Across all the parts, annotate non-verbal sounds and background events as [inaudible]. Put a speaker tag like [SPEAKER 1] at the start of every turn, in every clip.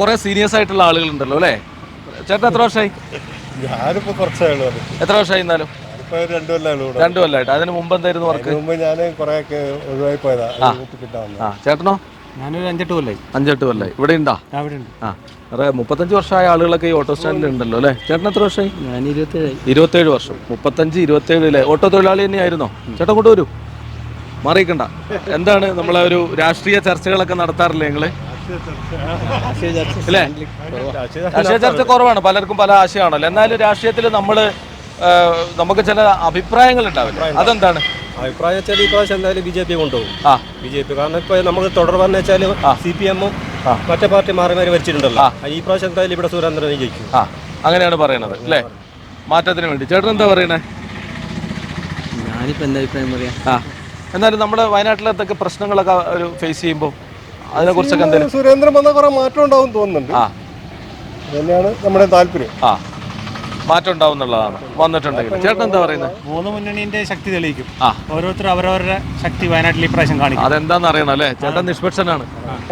[SPEAKER 1] കുറെ സീനിയേഴ്സ് ആയിട്ടുള്ള ആളുകളുണ്ടല്ലോ അല്ലേ? ചേട്ടൻ എത്ര വർഷമായി
[SPEAKER 2] ഞാനിപ്പോ കുറച്ചേ ഉള്ളൂ അത്.
[SPEAKER 1] എത്ര വർഷമായി എന്നാലും?
[SPEAKER 2] രണ്ടു കൊല്ലമാണ് ഇവിടെ.
[SPEAKER 1] രണ്ടു കൊല്ലമായിട്ട്. അതിന് മുമ്പ് എന്തായിരുന്നു വർക്ക്
[SPEAKER 2] അതിന് മുമ്പ് ഞാൻ കുറെ ഒക്കെ ഒഴിവായി പോയതാ. അത് വീട്ടിൽ കിട്ടാൻ വന്നത്.
[SPEAKER 1] ആ ചേട്ടനോ?
[SPEAKER 3] ഞാനൊരു അഞ്ചെട്ട് കൊല്ലായി.
[SPEAKER 1] അഞ്ചെട്ട് കൊല്ലമായി ഇവിടെ ഉണ്ടാ?
[SPEAKER 3] അവിടെ ഉണ്ട്.
[SPEAKER 1] ആ അതെ മുപ്പത്തഞ്ച് വർഷമായ ആളുകളൊക്കെ ഈ ഓട്ടോ സ്റ്റാൻഡിൽ ഉണ്ടല്ലോ അല്ലേ? ചേട്ടൻ എത്ര വർഷമായി
[SPEAKER 3] ഞാൻ ഇരുപത്തേഴായി.
[SPEAKER 1] ഇരുപത്തേഴ് വർഷം. മുപ്പത്തഞ്ച് ഇരുപത്തേഴ് അല്ലേ? ഓട്ടോ തൊഴിലാളി തന്നെയായിരുന്നോ? ചേട്ടൻ കൊണ്ടുവരൂ മാറിയിക്കണ്ട. എന്താണ് നമ്മളെ ഒരു രാഷ്ട്രീയ ചർച്ചകളൊക്കെ നടത്താറില്ലേ നിങ്ങൾ? രാഷ്ട്രീയ ചർച്ച കുറവാണ്. പലർക്കും പല ആശയമാണല്ലോ. എന്നാലും രാഷ്ട്രീയത്തിൽ നമ്മൾ നമുക്ക് ചില അഭിപ്രായങ്ങൾ. ഉണ്ടാവില്ല അതെന്താണ്?
[SPEAKER 4] അഭിപ്രായം വെച്ചാൽ ഈ പ്രാവശ്യം എന്തായാലും ബി ജെ പി കൊണ്ടുപോകും.
[SPEAKER 1] ആ.
[SPEAKER 4] ബി ജെ പി കാരണം ഇപ്പൊ നമുക്ക് തുടർ പറഞ്ഞു വെച്ചാൽ സി പി എമ്മും മറ്റേ പാർട്ടി മാറി മാറി വരച്ചിട്ടുണ്ടല്ലോ ഈ പ്രാവശ്യം എന്തായാലും ഇവിടെ സുരേന്ദ്രൻ ജയിക്കും.
[SPEAKER 1] ആ. അങ്ങനെയാണ് പറയുന്നത് അല്ലേ? മാറ്റത്തിന് വേണ്ടി. ചേട്ടൻ എന്താ പറയണേ?
[SPEAKER 3] ഞാനിപ്പോൾ എന്താ അഭിപ്രായം പറയാം?
[SPEAKER 1] ആ. എന്നാലും നമ്മുടെ വയനാട്ടിലത്തൊക്കെ പ്രശ്നങ്ങളൊക്കെ ഒരു ഫേസ് ചെയ്യുമ്പോൾ അതിനെക്കുറിച്ചൊക്കെ എന്തെങ്കിലും
[SPEAKER 2] സുരേന്ദ്രൻ വന്ന കുറെ മാറ്റം ഉണ്ടാവും തോന്നുന്നുണ്ട്.
[SPEAKER 1] ആ.
[SPEAKER 2] തന്നെയാണ് നമ്മുടെ താല്പര്യം.
[SPEAKER 1] ആ. മാറ്റം ഉണ്ടാവും എന്നുള്ളതാണ് വന്നിട്ടുണ്ടെങ്കിൽ. ചേട്ടൻ എന്താ പറയുന്നത്
[SPEAKER 3] മൂന്ന് മുന്നണിന്റെ ശക്തി തെളിയിക്കും.
[SPEAKER 1] ആ.
[SPEAKER 3] ഓരോരുത്തർ അവരവരുടെ ശക്തി വയനാട്ടിൽ ഇപ്രാവശ്യം പ്രാവശ്യം കാണിക്കും.
[SPEAKER 1] അതെന്താന്ന് അറിയണം അല്ലേ ചേട്ടൻ നിഷ്പക്ഷനാണ്.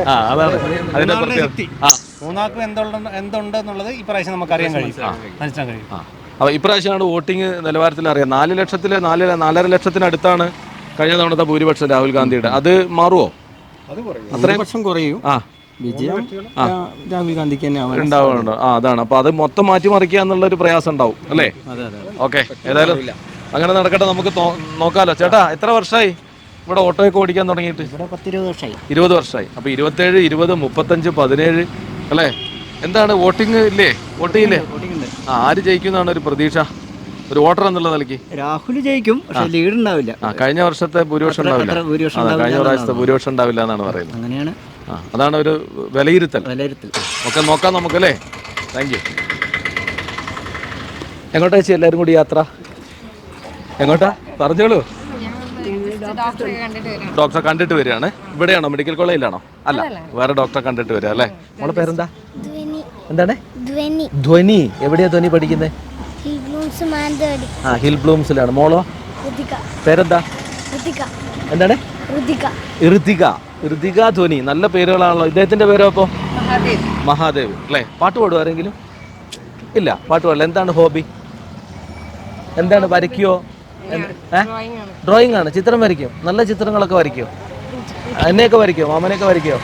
[SPEAKER 1] ആ അതാണ്. അതിന്റെ പ്രത്യേകത ആ.
[SPEAKER 3] മൂന്നാൾക്കും എന്തുണ്ട് എന്തുണ്ടെന്നുള്ളത് എന്നുള്ളത് പ്രാവശ്യം നമുക്ക് അറിയാൻ കഴിയും. മനസ്സിലാക്കാൻ കഴിയും.
[SPEAKER 1] ആ. അപ്പോൾ ഇപ്രാവശ്യമാണ് വോട്ടിംഗ് നിലവാരത്തിൽ അറിയാം നാല് ലക്ഷത്തിൽ നാല് നാലര ലക്ഷത്തിനടുത്താണ് കഴിഞ്ഞ തവണത്തെ ഭൂരിപക്ഷം രാഹുൽ ഗാന്ധിയുടെ. അത് മാറുമോ അത്രയും
[SPEAKER 3] വർഷം കുറയും.
[SPEAKER 1] ആ.
[SPEAKER 3] വിജയം? രാഹുൽ ഗാന്ധിക്ക് തന്നെ
[SPEAKER 1] ഉണ്ടാവുന്നുണ്ട് ആ അതാണ്. അപ്പൊ അത് മൊത്തം മാറ്റിമറിക്കുക എന്നുള്ള ഒരു പ്രയാസം ഉണ്ടാവും അല്ലേ? ഓക്കെ ഏതായാലും അങ്ങനെ നടക്കട്ടെ നമുക്ക് നോക്കാലോ. ചേട്ടാ എത്ര വർഷമായി ഇവിടെ ഓട്ടോയൊക്കെ ഓടിക്കാൻ തുടങ്ങിയിട്ട്? ഇരുപത് വർഷമായി അപ്പോൾ ഇരുപത്തേഴ് ഇരുപത് മുപ്പത്തഞ്ച് പതിനേഴ് അല്ലേ? എന്താണ് വോട്ടിംഗ് ഇല്ലേ? വോട്ടിംഗ് ഇല്ലേ? ആര് ജയിക്കുന്നതാണ് ഒരു പ്രതീക്ഷ? ഒരു വോട്ടർ എന്നുള്ള നിലയ്ക്ക്?
[SPEAKER 5] രാഹുൽ ജയിക്കും പക്ഷെ ലീഡ് ഉണ്ടാവില്ല.
[SPEAKER 1] ആ കഴിഞ്ഞ വർഷത്തെ ഭൂരിപക്ഷം ഉണ്ടാവില്ല. കഴിഞ്ഞ പ്രാവശ്യത്തെ ഭൂരിപക്ഷം ഉണ്ടാവില്ല എന്നാണ് പറയുന്നത്.
[SPEAKER 5] അങ്ങനെയാണ്.
[SPEAKER 1] അതാണ് ഒരു വിലയിരുത്തൽ.
[SPEAKER 5] വിലയിരുത്തൽ.
[SPEAKER 1] ഒക്കെ നോക്കാം നമുക്ക് അല്ലേ താങ്ക് യു എങ്ങോട്ടാ ചേച്ചി എല്ലാവരും കൂടി യാത്ര? എങ്ങോട്ടാ? പറഞ്ഞോളൂ. ഡോക്ടറെ കണ്ടിട്ട് വരികയാണ്. ഇവിടെയാണോ? മെഡിക്കൽ കോളേജിലാണോ? അല്ല വേറെ ഡോക്ടറെ കണ്ടിട്ട് വരിക അല്ലേ? മോളെ പേരെന്താ? എന്താണ്?
[SPEAKER 6] ധ്വനി.
[SPEAKER 1] ധ്വനി. എവിടെയാ ധ്വനി പഠിക്കുന്നത്?
[SPEAKER 6] ഹിഗ്ലൂൺസ് മാനന്തവാടി.
[SPEAKER 1] ആ ഹിൽ ബ്ലൂംസിലാണ്. മോളോ?
[SPEAKER 6] ഋതിക.
[SPEAKER 1] പേരെന്താ?
[SPEAKER 6] ഋതിക.
[SPEAKER 1] എന്താണ്?
[SPEAKER 6] ഋതിക.
[SPEAKER 1] ഋതിക. ഋതിക ധ്വനി. നല്ല പേരുകളാണല്ലോ. ഇദ്ദേഹത്തിന്റെ പേരോ അപ്പോ മഹാദേവ്. അല്ലേ? പാട്ട് പാടുവാരെങ്കിലും ഇല്ല പാട്ട് പാടില്ല. എന്താണ് ഹോബി? എന്താണ് വരയ്ക്കുവോ ഡ്രോയിങ് ആണ്. ചിത്രം വരയ്ക്കും. നല്ല ചിത്രങ്ങളൊക്കെ വരയ്ക്കുമോ എന്നെയൊക്കെ വരയ്ക്കുമോ മാമനെയൊക്കെ വരയ്ക്കുമോ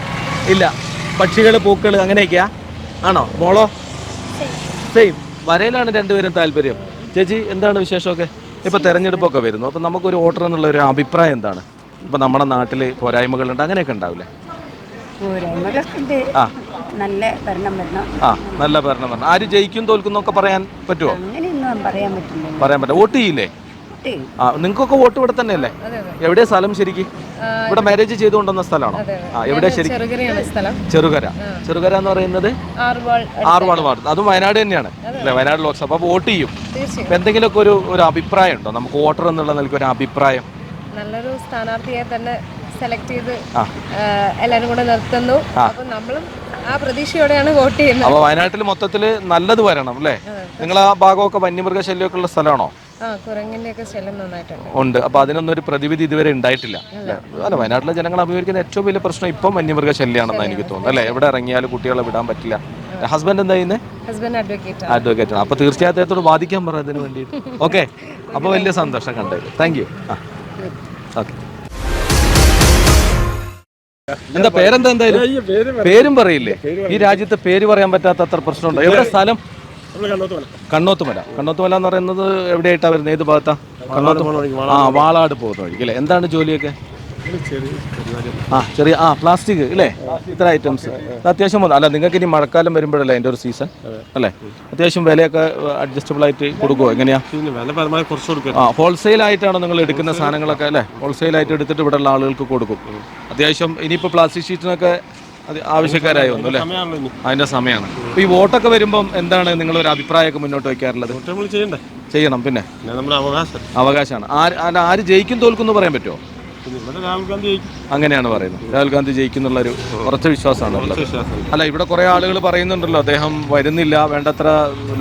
[SPEAKER 1] ഇല്ല. പക്ഷികൾ പൂക്കൾ അങ്ങനെയൊക്കെയാ? ആണോ? മോളോ? സെയിം വരയിലാണ് രണ്ടുപേരും താല്പര്യം. ചേച്ചി എന്താണ് വിശേഷമൊക്കെ? ഇപ്പൊ തെരഞ്ഞെടുപ്പൊക്കെ വരുന്നു. അപ്പൊ നമുക്കൊരു വോട്ടർ എന്നുള്ള ഒരു അഭിപ്രായം എന്താണ്? ഇപ്പൊ നമ്മുടെ നാട്ടിൽ പോരായ്മകളുണ്ട് അങ്ങനെയൊക്കെ ഉണ്ടാവില്ലേ? ആ.
[SPEAKER 7] നല്ല ഭരണം വരണം.
[SPEAKER 1] ആ നല്ല ഭരണം ആര് ജയിക്കും തോൽക്കുന്നൊക്കെ പറയാൻ പറ്റുമോ
[SPEAKER 7] പറയാൻ പറ്റില്ല.
[SPEAKER 1] പറയാൻ പറ്റും വോട്ട് ചെയ്യില്ലേ? ആ നിങ്ങൾക്കൊക്കെ വോട്ട് ഇവിടെ തന്നെയല്ലേ? എവിടെയാ സ്ഥലം ശരിക്കും? ഇവിടെ മാരേജ് ചെയ്തുകൊണ്ടുവന്ന സ്ഥലമാണോ? ആ എവിടെയാ ശരിക്കും? ചെറുകര. ചെറുകര എന്ന് പറയുന്നത് ആറുവാണ് വാർഡ്. അതും വയനാട് തന്നെയാണ്. അല്ലേ? വയനാട് ലോക്സഭ അപ്പോൾ വോട്ട് ചെയ്യും. എന്തെങ്കിലുമൊക്കെ ഒരു ഒരു അഭിപ്രായം ഉണ്ടോ? നമുക്ക് വോട്ടർ എന്നുള്ള നിലയ്ക്ക് ഒരു അഭിപ്രായം.
[SPEAKER 8] നല്ലൊരു സ്ഥാനാർത്ഥിയെ തന്നെ സെലക്ട് ചെയ്ത് എല്ലാരും കൂടെ നിർത്തുന്നു. അപ്പൊ നമ്മളും ആ പ്രതീക്ഷയോടെയാണ് വോട്ട് ചെയ്യുന്നത്.
[SPEAKER 1] അപ്പൊ വയനാട്ടിൽ മൊത്തത്തിൽ നല്ലത് വരണം അല്ലേ? നിങ്ങൾ ആ ഭാഗമൊക്കെ വന്യമൃഗശല്യമൊക്കെ ഉള്ള സ്ഥലമാണോ? ഉണ്ട്. അപ്പൊ അതിനൊന്നും ഒരു പ്രതിവിധി ഇതുവരെ ഉണ്ടായിട്ടില്ല. അല്ല വയനാട്ടിലെ ജനങ്ങൾ അഭിമുഖീകരിക്കുന്ന ഏറ്റവും വലിയ പ്രശ്നം ഇപ്പം വന്യമൃഗ ശല്യമാണെന്ന് എനിക്ക് തോന്നുന്നു അല്ലെ? എവിടെ ഇറങ്ങിയാലും കുട്ടികളെ വിടാൻ പറ്റില്ല. ഹസ്ബൻഡ് എന്താ ചെയ്യുന്നത്
[SPEAKER 8] ഹസ്ബൻഡ് അഡ്വക്കേറ്റ്
[SPEAKER 1] അഡ്വക്കേറ്റ് ആണ്. അപ്പൊ തീർച്ചയായും അദ്ദേഹത്തോട് വാദിക്കാൻ പറ അതിന് വേണ്ടിയിട്ട്. ഓക്കെ അപ്പൊ വലിയ സന്തോഷം കണ്ടത് താങ്ക് യു ഓക്കെ എന്താ പേരെന്താ എന്തായാലും? പേരും പറയില്ലേ? ഈ രാജ്യത്തെ പേര് പറയാൻ പറ്റാത്ത അത്ര പ്രശ്നമുണ്ടോ? എവിടെ സ്ഥലം? കണ്ണോത്തുമല. കണ്ണോത്തുമല. എന്ന് പറയുന്നത് എവിടെയായിട്ടാണ് വരുന്നത്? ഏത് ഭാഗത്താ? കണ്ണോത്തുമല ആ വാളാട് പോകുന്ന വഴിക്ക് അല്ലേ? എന്താണ് ജോലിയൊക്കെ? ആ ചെറിയ ആ പ്ലാസ്റ്റിക് അല്ലേ? ഇത്ര ഐറ്റംസ് അത്യാവശ്യം അല്ല നിങ്ങൾക്ക് ഇനി മഴക്കാലം വരുമ്പോഴല്ലേ അതിന്റെ ഒരു സീസൺ അല്ലേ? അത്യാവശ്യം വിലയൊക്കെ അഡ്ജസ്റ്റബിൾ ആയിട്ട് കൊടുക്കുമോ എങ്ങനെയാ? ആ ഹോൾസെയിൽ ആയിട്ടാണോ നിങ്ങൾ എടുക്കുന്ന സാധനങ്ങളൊക്കെ അല്ലേ? ഹോൾസെയിൽ ആയിട്ട് എടുത്തിട്ട് ഇവിടെയുള്ള ആളുകൾക്ക് കൊടുക്കും. അത്യാവശ്യം ഇനിയിപ്പോൾ പ്ലാസ്റ്റിക് ഷീറ്റിനൊക്കെ അത് ആവശ്യക്കാരായി വന്നു അല്ലേ? അതിന്റെ സമയമാണ്. ഈ വോട്ടൊക്കെ വരുമ്പോൾ എന്താണ് നിങ്ങൾ ഒരു അഭിപ്രായമൊക്കെ മുന്നോട്ട് വയ്ക്കാറുള്ളത്?
[SPEAKER 4] ചെയ്യണ്ടേ?
[SPEAKER 1] ചെയ്യണം പിന്നെ?
[SPEAKER 4] പിന്നെ അവകാശം.
[SPEAKER 1] അവകാശമാണ്. ആര് ആര് ജയിക്കും തോൽക്കും എന്ന് പറയാൻ പറ്റുമോ? അങ്ങനെയാണ് പറയുന്നത്. രാഹുൽ ഗാന്ധി ജയിക്കുന്നുള്ള ഒരു ഉറച്ച വിശ്വാസമാണ്. അല്ല ഇവിടെ കുറെ ആളുകൾ പറയുന്നുണ്ടല്ലോ അദ്ദേഹം വരുന്നില്ല വേണ്ടത്ര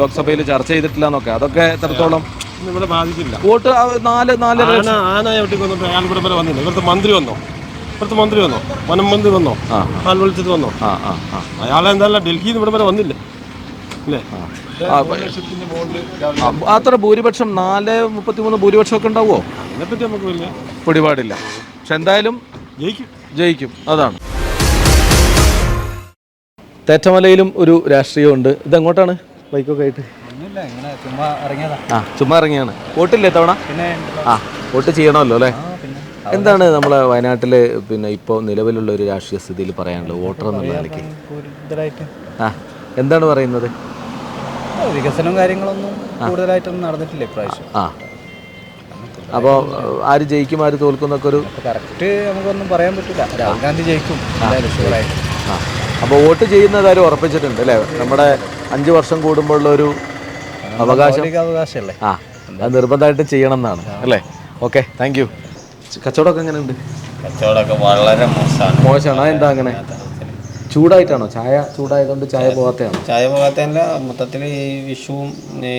[SPEAKER 1] ലോക്സഭയിൽ ചർച്ച ചെയ്തിട്ടില്ല എന്നൊക്കെ. അതൊക്കെ എത്രത്തോളം വോട്ട് നാല് നാല്
[SPEAKER 4] ആന ആന വന്നില്ല. ഇവിടുത്തെ മന്ത്രി വന്നോ?
[SPEAKER 9] ഇവിടുത്തെ മന്ത്രി വന്നോ? വനം മന്ത്രി വന്നോ?
[SPEAKER 1] ആ.
[SPEAKER 9] വിളിച്ചിട്ട് വന്നോ?
[SPEAKER 1] ആ ആ ആ.
[SPEAKER 9] അയാളെ എന്തായാലും ഡൽഹിയിൽ നിന്ന് ഇവിടെ വരെ വന്നില്ലേ? അല്ലേ
[SPEAKER 1] അത്ര ഭൂരിപക്ഷം നാല് മുപ്പത്തിമൂന്ന് ഭൂരിപക്ഷം ഒക്കെ ഉണ്ടാവുമോ?
[SPEAKER 9] അതിനെപ്പറ്റി നമുക്ക് വലിയ
[SPEAKER 1] പിടിപാടില്ല. പക്ഷെ എന്തായാലും
[SPEAKER 9] ജയിക്കും.
[SPEAKER 1] ജയിക്കും. അതാണ്. തേറ്റമലയിലും ഒരു രാഷ്ട്രീയമുണ്ട്. ഇതെങ്ങോട്ടാണ്? ബൈക്കൊക്കെ ആയിട്ട്.
[SPEAKER 3] ഒന്നുമില്ല ഇങ്ങനെ ചുമ്മാ ഇറങ്ങിയതാ.
[SPEAKER 1] ആ ചുമ്മാ ഇറങ്ങിയാണ് വോട്ടില്ലേ തവണ
[SPEAKER 3] പിന്നെ
[SPEAKER 1] ആ വോട്ട് ചെയ്യണമല്ലോ അല്ലേ? എന്താണ് നമ്മളെ വയനാട്ടിൽ പിന്നെ ഇപ്പോൾ നിലവിലുള്ള ഒരു രാഷ്ട്രീയ സ്ഥിതിയിൽ പറയാനുള്ളത്? വോട്ടർ എന്നുള്ള നിലയ്ക്ക്. ആ എന്താണ് പറയുന്നത്?
[SPEAKER 3] വികസനവും കാര്യങ്ങളൊന്നും കൂടുതലായിട്ടൊന്നും നടന്നിട്ടില്ല ഇപ്രാവശ്യം.
[SPEAKER 1] ആ അപ്പോൾ ആര് ജയിക്കും ആര് തോൽക്കും എന്നൊക്കെ ഒരു
[SPEAKER 3] കറക്റ്റ് നമുക്കൊന്നും പറയാൻ പറ്റില്ല. രാഹുൽ ഗാന്ധി ജയിക്കും
[SPEAKER 1] ആ. അപ്പോൾ വോട്ട് ചെയ്യുന്ന കാര്യം ഉറപ്പിച്ചിട്ടുണ്ട് അല്ലേ? നമ്മുടെ അഞ്ച് വർഷം കൂടുമ്പോഴുള്ള ഒരു അവകാശം.
[SPEAKER 3] അവകാശമല്ലേ
[SPEAKER 1] ആ അത് നിർബന്ധമായിട്ട് ചെയ്യണം എന്നാണ് അല്ലേ? ഓക്കെ താങ്ക് കച്ചവടമൊക്കെ എങ്ങനെയുണ്ട്?
[SPEAKER 10] കച്ചവടമൊക്കെ വളരെ മോശമാണ്.
[SPEAKER 1] മോശമാണ്. എന്താ അങ്ങനെ? ചൂടായിട്ടാണോ? ചായ ചൂടായതുകൊണ്ട് ചായ പോകാത്തതാണോ
[SPEAKER 10] ചായ പോകാത്തല്ല മൊത്തത്തിൽ ഈ വിഷുവും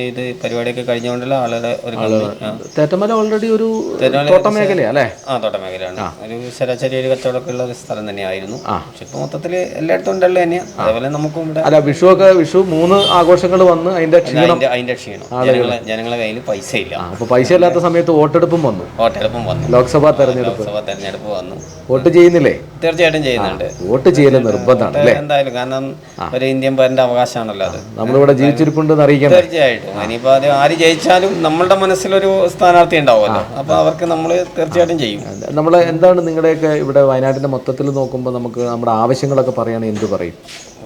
[SPEAKER 10] ഇത് പരിപാടിയൊക്കെ കഴിഞ്ഞുകൊണ്ടുള്ള ആളുകളെ. ഒരു.
[SPEAKER 1] തേറ്റമല ഓൾറെഡി ഒരു തോട്ട അല്ലേ?
[SPEAKER 10] ആ തോട്ടമേഖലയാണ് ഒരു ശരാശരി ഒരു കച്ചവടമൊക്കെ ഉള്ള ഒരു സ്ഥലം തന്നെയായിരുന്നു. പക്ഷെ ഇപ്പൊ മൊത്തത്തിൽ എല്ലായിടത്തും ഉണ്ടല്ലോ തന്നെയാണ് അതേപോലെ നമുക്കും ഇവിടെ
[SPEAKER 1] അല്ല വിഷു ഒക്കെ വിഷു മൂന്ന് ആഘോഷങ്ങൾ വന്ന് അതിന്റെ ക്ഷീണം
[SPEAKER 10] അതിന്റെ ക്ഷീണം. ജനങ്ങളെ ജനങ്ങളെ കയ്യിൽ പൈസ ഇല്ല.
[SPEAKER 1] അപ്പൊ പൈസ ഇല്ലാത്ത സമയത്ത് വോട്ടെടുപ്പും വന്നു.
[SPEAKER 10] വോട്ടെടുപ്പും വന്നു.
[SPEAKER 1] ലോക്സഭാ തെരഞ്ഞെടുപ്പ്.
[SPEAKER 10] ലോക്സഭാ തെരഞ്ഞെടുപ്പ് വന്നു.
[SPEAKER 1] വോട്ട് ചെയ്യുന്നില്ലേ?
[SPEAKER 10] തീർച്ചയായിട്ടും ചെയ്യുന്നുണ്ട്.
[SPEAKER 1] വോട്ട് ചെയ്യൽ നിർബന്ധമാണ് അല്ലേ?
[SPEAKER 10] എന്തായാലും കാരണം ഒരു ഇന്ത്യൻ പൗരന്റെ അവകാശമാണല്ലോ അത്.
[SPEAKER 1] നമ്മളിവിടെ ജീവിച്ചിരിപ്പുണ്ടെന്ന് അറിയിക്കാം
[SPEAKER 10] തീർച്ചയായിട്ടും. ഇനിയിപ്പോ അത് ആര് ജയിച്ചാലും നമ്മളുടെ മനസ്സിലൊരു സ്ഥാനാർത്ഥി ഉണ്ടാവുമല്ലോ. അപ്പൊ അവർക്ക് നമ്മൾ തീർച്ചയായിട്ടും ചെയ്യും.
[SPEAKER 1] നമ്മൾ എന്താണ് നിങ്ങളുടെയൊക്കെ ഇവിടെ വയനാട്ടിന്റെ മൊത്തത്തിൽ നോക്കുമ്പോൾ നമുക്ക് നമ്മുടെ ആവശ്യങ്ങളൊക്കെ പറയുകയാണെങ്കിൽ എന്ത് പറയും?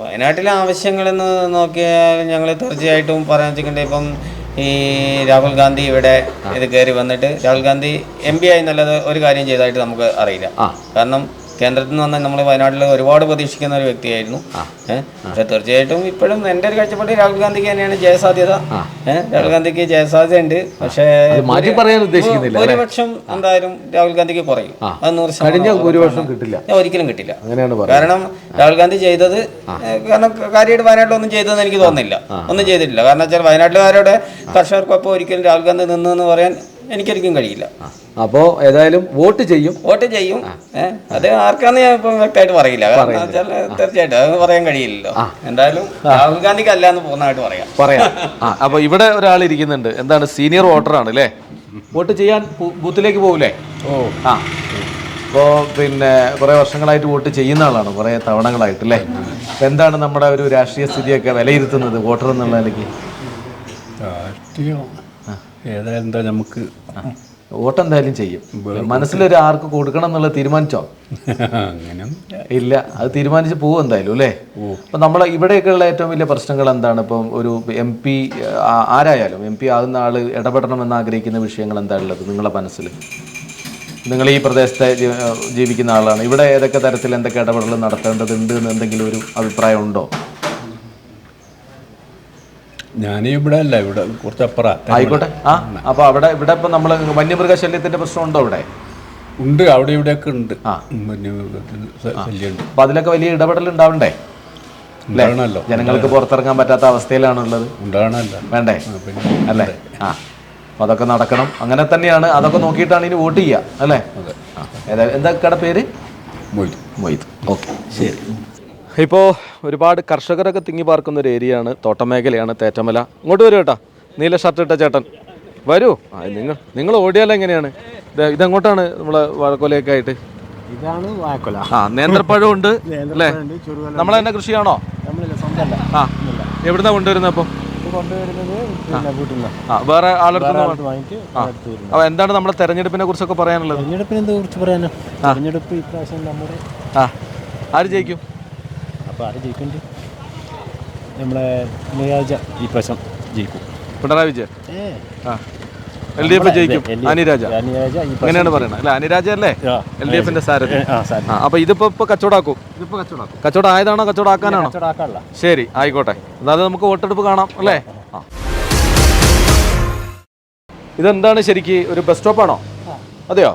[SPEAKER 10] വയനാട്ടിലെ ആവശ്യങ്ങളെന്ന് നോക്കിയാൽ ഞങ്ങൾ തീർച്ചയായിട്ടും പറയാൻ വെച്ചിട്ടുണ്ടെങ്കിൽ ഇപ്പം ഈ രാഹുൽ ഗാന്ധി ഇവിടെ ഇത് കയറി വന്നിട്ട് രാഹുൽ ഗാന്ധി എം പി ആയി നല്ലത് ഒരു കാര്യം ചെയ്തതായിട്ട് നമുക്ക് അറിയില്ല. കാരണം കേന്ദ്രത്തിൽ നിന്ന് വന്ന നമ്മൾ വയനാട്ടിൽ ഒരുപാട് പ്രതീക്ഷിക്കുന്ന ഒരു വ്യക്തിയായിരുന്നു. പക്ഷെ തീർച്ചയായിട്ടും ഇപ്പോഴും എന്റെ ഒരു കാഴ്ചപ്പാട് രാഹുൽ ഗാന്ധിക്ക് തന്നെയാണ് ജയസാധ്യത. രാഹുൽ ഗാന്ധിക്ക് ജയസാധ്യത ഉണ്ട് പക്ഷേ
[SPEAKER 1] മാറ്റി പറയാൻ ഉദ്ദേശിക്കുന്നില്ല?
[SPEAKER 10] ഭൂരിപക്ഷം എന്തായാലും രാഹുൽ ഗാന്ധിക്ക് കുറയും. അത് നൂറ് ശതമാനം
[SPEAKER 1] കഴിഞ്ഞ
[SPEAKER 10] ഉറപ്പാണ്.
[SPEAKER 1] ഭൂരിപക്ഷം കിട്ടില്ല.
[SPEAKER 10] ഒരിക്കലും കിട്ടില്ല. കാരണം രാഹുൽ ഗാന്ധി ചെയ്തത് കാരണം കാര്യമായിട്ട് വയനാട്ടിൽ ഒന്നും ചെയ്തതെന്ന് എനിക്ക് തോന്നുന്നില്ല. ഒന്നും ചെയ്തിട്ടില്ല. കാരണം വെച്ചാൽ വയനാട്ടുകാരുടെ കർഷകർക്കൊപ്പം ഒരിക്കലും രാഹുൽ ഗാന്ധി നിന്നു എന്ന് പറയാൻ എനിക്കൊരിക്കലും കഴിയില്ല.
[SPEAKER 1] അപ്പോൾ ഏതായാലും വോട്ട് ചെയ്യും.
[SPEAKER 10] വോട്ട് ചെയ്യും. അത് ആർക്കാന്ന് ഞാൻ ഇപ്പം വ്യക്തമായിട്ട് പറയില്ല. കാരണം വെച്ചാൽ തീർച്ചയായിട്ടും അത് പറയാൻ കഴിയില്ലല്ലോ. എന്തായാലും രാഹുൽ ഗാന്ധിക്ക് അല്ല എന്ന് പൂർണമായിട്ട് പറയാം.
[SPEAKER 1] പറയാം. [laughs] അപ്പൊ അപ്പോൾ ഇവിടെ ഒരാൾ ഇരിക്കുന്നുണ്ട്. എന്താണ് സീനിയർ വോട്ടറാണ് അല്ലേ? വോട്ട് ചെയ്യാൻ ബൂത്തിലേക്ക് പോകില്ലേ ഓ. ആ. അപ്പോൾ പിന്നെ കുറേ വർഷങ്ങളായിട്ട് വോട്ട് ചെയ്യുന്ന ആളാണ്. കുറേ തവണകളായിട്ട് അല്ലേ? അപ്പോൾ എന്താണ് നമ്മുടെ ഒരു രാഷ്ട്രീയ സ്ഥിതിയൊക്കെ വിലയിരുത്തുന്നത് വോട്ടർ എന്നുള്ള നിലയ്ക്ക്?
[SPEAKER 11] ഏതാ എന്താ നമുക്ക്
[SPEAKER 1] വോട്ട് എന്തായാലും ചെയ്യും. മനസ്സിലൊരു ആർക്ക് കൊടുക്കണം എന്നുള്ള തീരുമാനിച്ചോ? [laughs] ഇല്ല അത് തീരുമാനിച്ച് പോകും എന്തായാലും അല്ലേ? അപ്പം നമ്മളെ ഇവിടെയൊക്കെയുള്ള ഏറ്റവും വലിയ പ്രശ്നങ്ങൾ എന്താണ്? ഇപ്പം ഒരു എം പി ആരായാലും എം പി ആകുന്ന ആൾ ഇടപെടണമെന്ന് ആഗ്രഹിക്കുന്ന വിഷയങ്ങൾ എന്താ നിങ്ങളുടെ നിങ്ങളെ മനസ്സിൽ? നിങ്ങൾ ഈ പ്രദേശത്തെ ജീവിക്കുന്ന ആളാണ്. ഇവിടെ ഏതൊക്കെ തരത്തിൽ എന്തൊക്കെ ഇടപെടൽ നടത്തേണ്ടതുണ്ട് എന്ന് എന്തെങ്കിലും ഒരു അഭിപ്രായം ഉണ്ടോ?
[SPEAKER 11] ഞാൻ ഇവിടെ അല്ല ഇവിടെ കുറച്ചപ്പുറ.
[SPEAKER 1] ആയിക്കോട്ടെ. ആ അപ്പോൾ അവിടെ ഇവിടെ ഇപ്പൊ നമ്മൾ വന്യമൃഗശല്യത്തിന്റെ പ്രശ്നം ഉണ്ടോ ഇവിടെ
[SPEAKER 11] ഉണ്ട് അവിടെ ഇവിടെയൊക്കെ ഉണ്ട്.
[SPEAKER 1] ആ.
[SPEAKER 11] പിന്നെ ശല്യമുണ്ട്.
[SPEAKER 1] അപ്പം അതിലൊക്കെ വലിയ ഇടപെടൽ ഉണ്ടാവണ്ടേ?
[SPEAKER 11] ഉണ്ടാകണമല്ലോ
[SPEAKER 1] ജനങ്ങൾക്ക് പുറത്തിറങ്ങാൻ പറ്റാത്ത അവസ്ഥയിലാണുള്ളത്
[SPEAKER 11] ഉണ്ടാകണമല്ല
[SPEAKER 1] വേണ്ടേ? അല്ലേ? ആ. അപ്പൊ അതൊക്കെ നടക്കണം. അങ്ങനെ തന്നെയാണ്. അതൊക്കെ നോക്കിയിട്ടാണ് ഇനി വോട്ട് ചെയ്യുക. അല്ലേ? ആ. എന്താ കട പേര്?
[SPEAKER 11] മൊയ്ത്.
[SPEAKER 1] മൊയ്ത്. ഓക്കെ. ശരി. ഇപ്പോൾ ഒരുപാട് കർഷകരൊക്കെ തിങ്ങി പാർക്കുന്ന ഒരു ഏരിയയാണ് ആണ് തോട്ടമേഖലയാണ് തേറ്റമല. ഇങ്ങോട്ട് വരൂ കേട്ടാ. നീല ഷർട്ട് ഇട്ട ചേട്ടൻ. വരൂ. ആ നിങ്ങൾ നിങ്ങൾ ഓടിയാൽ എങ്ങനെയാണ്? ഇത് ഇതെങ്ങോട്ടാണ് നമ്മളെ വാഴക്കൊലയൊക്കെ ആയിട്ട്?
[SPEAKER 2] ഇതാണ് വാഴക്കൊല.
[SPEAKER 1] ആ നേന്ത്രപ്പഴം ഉണ്ട് [laughs] അല്ലേ? നമ്മളെ തന്നെ കൃഷിയാണോ? ആ എവിടുന്നാ കൊണ്ടുവരുന്നത് അപ്പോൾ വേറെ ആളെടുത്ത് എന്താണ് നമ്മുടെ തെരഞ്ഞെടുപ്പിനെ കുറിച്ചൊക്കെ പറയാനുള്ളത്?
[SPEAKER 2] തെരഞ്ഞെടുപ്പിനെ കുറിച്ച് പറയാനോ? തെരഞ്ഞെടുപ്പ് ഇപ്രാവശ്യം നമ്മുടെ
[SPEAKER 1] ആര് ജയിക്കും?
[SPEAKER 2] അപ്പോൾ ആര് ജയിക്കുന്നുണ്ട് നമ്മളെ മേയാജ ഈ പ്രാവശ്യം ജയിക്കും.
[SPEAKER 1] പിണറായി വിജയൻ? ആ. എൽ ഡി എഫ് ജയിക്കും അനിരാജ. അങ്ങനെയാണ് പറയുന്നത് അല്ല അനിരാജ അല്ലേ. എൽ ഡി എഫിന്റെ സാരഥി. അപ്പൊ ഇതിപ്പോ ഇപ്പൊ കച്ചവടാക്കും.
[SPEAKER 2] കച്ചവടം
[SPEAKER 1] ആയതാണോ
[SPEAKER 2] കച്ചവടാക്കാനാണോ?
[SPEAKER 1] ശരി ആയിക്കോട്ടെ. എന്നാൽ നമുക്ക് വോട്ടെടുപ്പ് കാണാം അല്ലേ? ഇതെന്താണ് ശരിക്ക്? ഒരു ബസ് സ്റ്റോപ്പാണോ? അതെയോ?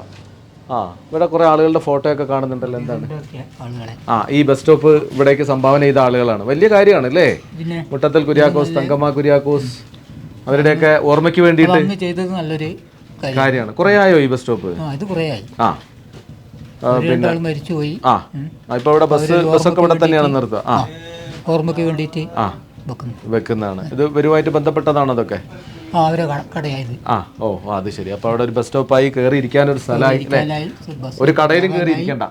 [SPEAKER 1] ആ ഇവിടെ കുറെ ആളുകളുടെ ഫോട്ടോ ഒക്കെ കാണുന്നുണ്ടല്ലോ എന്താണ്? ആ ഈ ബസ് സ്റ്റോപ്പ് ഇവിടേക്ക് സംഭാവന ചെയ്ത ആളുകളാണ്. വലിയ കാര്യമാണ് അല്ലേ മുട്ടത്തൽ കുര്യാക്കോസ് തങ്കമ്മ കുര്യാക്കോസ് അവരുടെയൊക്കെ ഓർമ്മയ്ക്ക് വേണ്ടിയിട്ട്
[SPEAKER 5] ചെയ്തത് നല്ലൊരു
[SPEAKER 1] കാര്യമാണ്. കുറെ ആയോ ഈ ബസ് സ്റ്റോപ്പ്?
[SPEAKER 5] ഇത്
[SPEAKER 1] ആ. പിന്നെ
[SPEAKER 5] മരിച്ചുപോയി.
[SPEAKER 1] ആ ഇപ്പൊ ഇവിടെ ബസ് ബസ്സൊക്കെ ഇവിടെ തന്നെയാണ് നിർത്തുക ആ.
[SPEAKER 5] ഓർമ്മയ്ക്ക് വേണ്ടിയിട്ട്
[SPEAKER 1] ആ. വെക്കുന്നതാണ്. ഇത് ഇവരുമായിട്ട് ബന്ധപ്പെട്ടതാണോ അതൊക്കെ?
[SPEAKER 5] അവരെ കടയായത്
[SPEAKER 1] ആ ഓ അത് ശരി. അപ്പൊ അവിടെ ഒരു ബസ് സ്റ്റോപ്പായി കയറി ഇരിക്കാനൊരു സ്ഥലമായി അല്ലേ? ഒരു കടയിലും കയറി ഇരിക്കണ്ട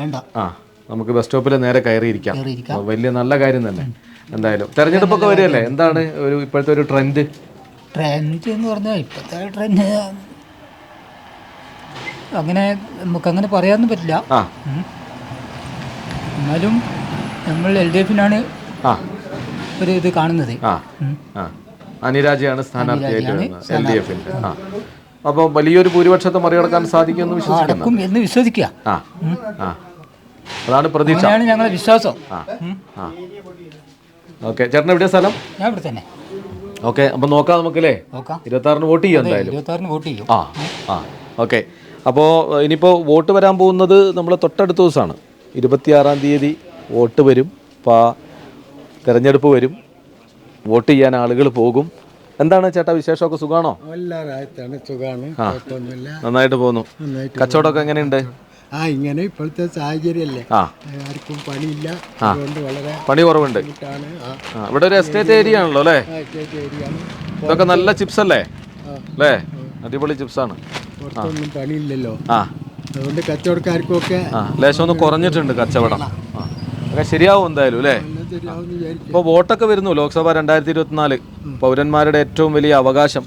[SPEAKER 5] വേണ്ട.
[SPEAKER 1] ആ നമുക്ക് ബസ് സ്റ്റോപ്പിൽ നേരെ കയറി ഇരിക്കാം
[SPEAKER 5] കയറിയിരിക്കാം.
[SPEAKER 1] വലിയ നല്ല കാര്യം തന്നെ. എന്തായാലും. തെരഞ്ഞെടുപ്പൊക്കെ വരികയല്ലേ? എന്താണ് ഒരു ഇപ്പോഴത്തെ ഒരു ട്രെൻഡ്
[SPEAKER 5] ട്രെൻഡ് എന്ന് പറഞ്ഞാൽ ഇപ്പോഴത്തെ ട്രെൻഡ് അങ്ങനെ നമുക്കങ്ങനെ പറയാനൊന്നും പറ്റില്ല.
[SPEAKER 1] ആ.
[SPEAKER 5] ഉം. എന്നാലും നമ്മൾ എൽ ഡി എഫിനാണ്
[SPEAKER 1] ആ.
[SPEAKER 5] ഒരു ഇത് കാണുന്നത്.
[SPEAKER 1] ആ.
[SPEAKER 5] ഉം.
[SPEAKER 1] ആ. അനിരാജയാണ് സ്ഥാനാർത്ഥിയായിട്ട് വരുന്നത് എൽ ഡി എഫിന്റെ. ആ. അപ്പോൾ വലിയൊരു ഭൂരിപക്ഷത്തെ മറികടക്കാൻ സാധിക്കുമെന്ന് വിശ്വസിക്കുന്നു
[SPEAKER 5] നടക്കും എന്ന് വിശ്വസിക്കുക.
[SPEAKER 1] ആ ആ. അതാണ് പ്രതീക്ഷ.
[SPEAKER 5] അങ്ങനെയാണ് ഞങ്ങളെ വിശ്വാസം.
[SPEAKER 1] ആ ആ. ഓക്കെ ചേട്ടൻ എവിടെയാ സ്ഥലം?
[SPEAKER 5] ഞാൻ ഇവിടെ തന്നെ.
[SPEAKER 1] ഓക്കെ അപ്പം നോക്കാം നമുക്കല്ലേ?
[SPEAKER 5] നോക്കാം.
[SPEAKER 1] ഇരുപത്താറിന് വോട്ട് ചെയ്യാം എന്തായാലും?
[SPEAKER 5] ഇരുപത്താറിന് വോട്ട് ചെയ്യും.
[SPEAKER 1] ആ ആ. ഓക്കെ. അപ്പോൾ ഇനിയിപ്പോൾ വോട്ട് വരാൻ പോകുന്നത് നമ്മൾ തൊട്ടടുത്ത ദിവസമാണ്. ഇരുപത്തിയാറാം തീയതി വോട്ട് വരും. അപ്പോൾ തിരഞ്ഞെടുപ്പ് വരും. വോട്ട് ചെയ്യാൻ ആളുകൾ പോകും. എന്താണ് ചേട്ടാ വിശേഷമൊക്കെ സുഖാണോ? നന്നായിട്ട് പോകുന്നു. കച്ചവടമൊക്കെ എങ്ങനെയുണ്ട്?
[SPEAKER 2] ആ ഇങ്ങനെ ഇപ്പോഴത്തെ സാഹചര്യമല്ലേ. ആർക്കും പണിയില്ല. വളരെ
[SPEAKER 1] പണി കുറവുണ്ട്. ഇവിടെ ഒരു എസ്റ്റേറ്റ് ഏരിയ ആണല്ലോ അല്ലേ? ഇതൊക്കെ നല്ല ചിപ്സ് അല്ലേ? അല്ലേ? അടിപൊളി ചിപ്സ്
[SPEAKER 2] പുറത്തൊന്നും പണിയില്ലല്ലോ. അതുകൊണ്ട് കച്ചവടക്കാർക്കും ഒക്കെ
[SPEAKER 1] ലേശം ഒന്ന് കുറഞ്ഞിട്ടുണ്ട് കച്ചവടം. ഒക്കെ ശരിയാവും എന്തായാലും അല്ലേ? ഇപ്പോൾ വോട്ടൊക്കെ വരുന്നു ലോക്സഭ രണ്ടായിരത്തി ഇരുപത്തിനാല് പൗരന്മാരുടെ ഏറ്റവും വലിയ അവകാശം.